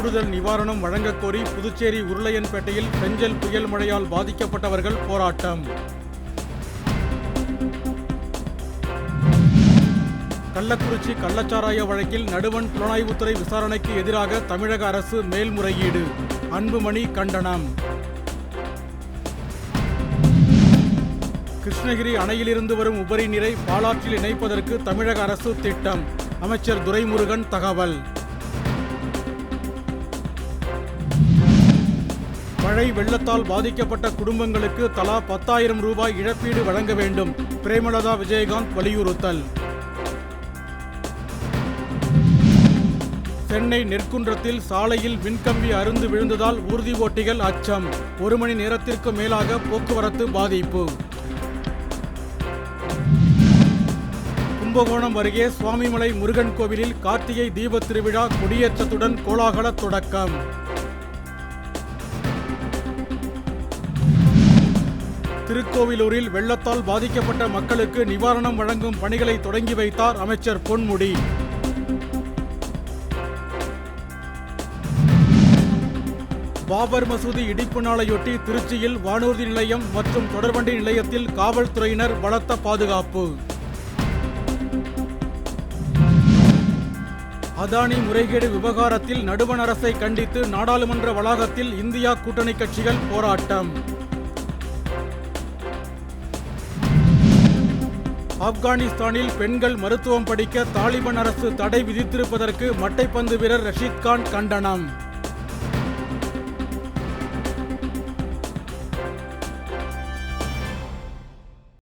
கூடுதல் நிவாரணம் வழங்கக் கோரி புதுச்சேரி உருளையன்பேட்டையில் பெஞ்சல் புயல் மழையால் பாதிக்கப்பட்டவர்கள் போராட்டம். கள்ளக்குறிச்சி கள்ளச்சாராய வழக்கில் நடுவண் புலனாய்வுத்துறை விசாரணைக்கு எதிராக தமிழக அரசு மேல்முறையீடு. அன்புமணி கண்டனம். கிருஷ்ணகிரி அணையிலிருந்து வரும் உபரி நீரை பாலாற்றில் இணைப்பதற்கு தமிழக அரசு திட்டம். அமைச்சர் துரைமுருகன் தகவல். மழை வெள்ளத்தால் பாதிக்கப்பட்ட குடும்பங்களுக்கு தலா பத்தாயிரம் ரூபாய் இழப்பீடு வழங்க வேண்டும். பிரேமலதா விஜயகாந்த் வலியுறுத்தல். சென்னை நெற்குன்றத்தில் சாலையில் மின்கம்பி அருந்து விழுந்ததால் ஊர்தி ஓட்டிகள் அச்சம். ஒரு மணி நேரத்திற்கு மேலாக போக்குவரத்து பாதிப்பு. கும்பகோணம் அருகே சுவாமிமலை முருகன் கோவிலில் கார்த்திகை தீபத் திருவிழா கொடியேற்றத்துடன் கோலாகல தொடக்கம். திருக்கோவிலூரில் வெள்ளத்தால் பாதிக்கப்பட்ட மக்களுக்கு நிவாரணம் வழங்கும் பணிகளை தொடங்கி வைத்தார் அமைச்சர் பொன்முடி. பாபர் மசூதி இடிப்பு நாளையொட்டி திருச்சியில் வானூர்தி நிலையம் மற்றும் தொடர்வண்டி நிலையத்தில் காவல்துறையினர் பலத்த பாதுகாப்பு. அதானி முறைகேடு விவகாரத்தில் நடுவண் அரசை கண்டித்து நாடாளுமன்ற வளாகத்தில் இந்தியா கூட்டணி கட்சிகள் போராட்டம். ஆப்கானிஸ்தானில் பெண்கள் மருத்துவம் படிக்க தாலிபான் அரசு தடை விதித்திருப்பதற்கு மட்டைப்பந்து வீரர் ரஷீத் கான் கண்டனம்.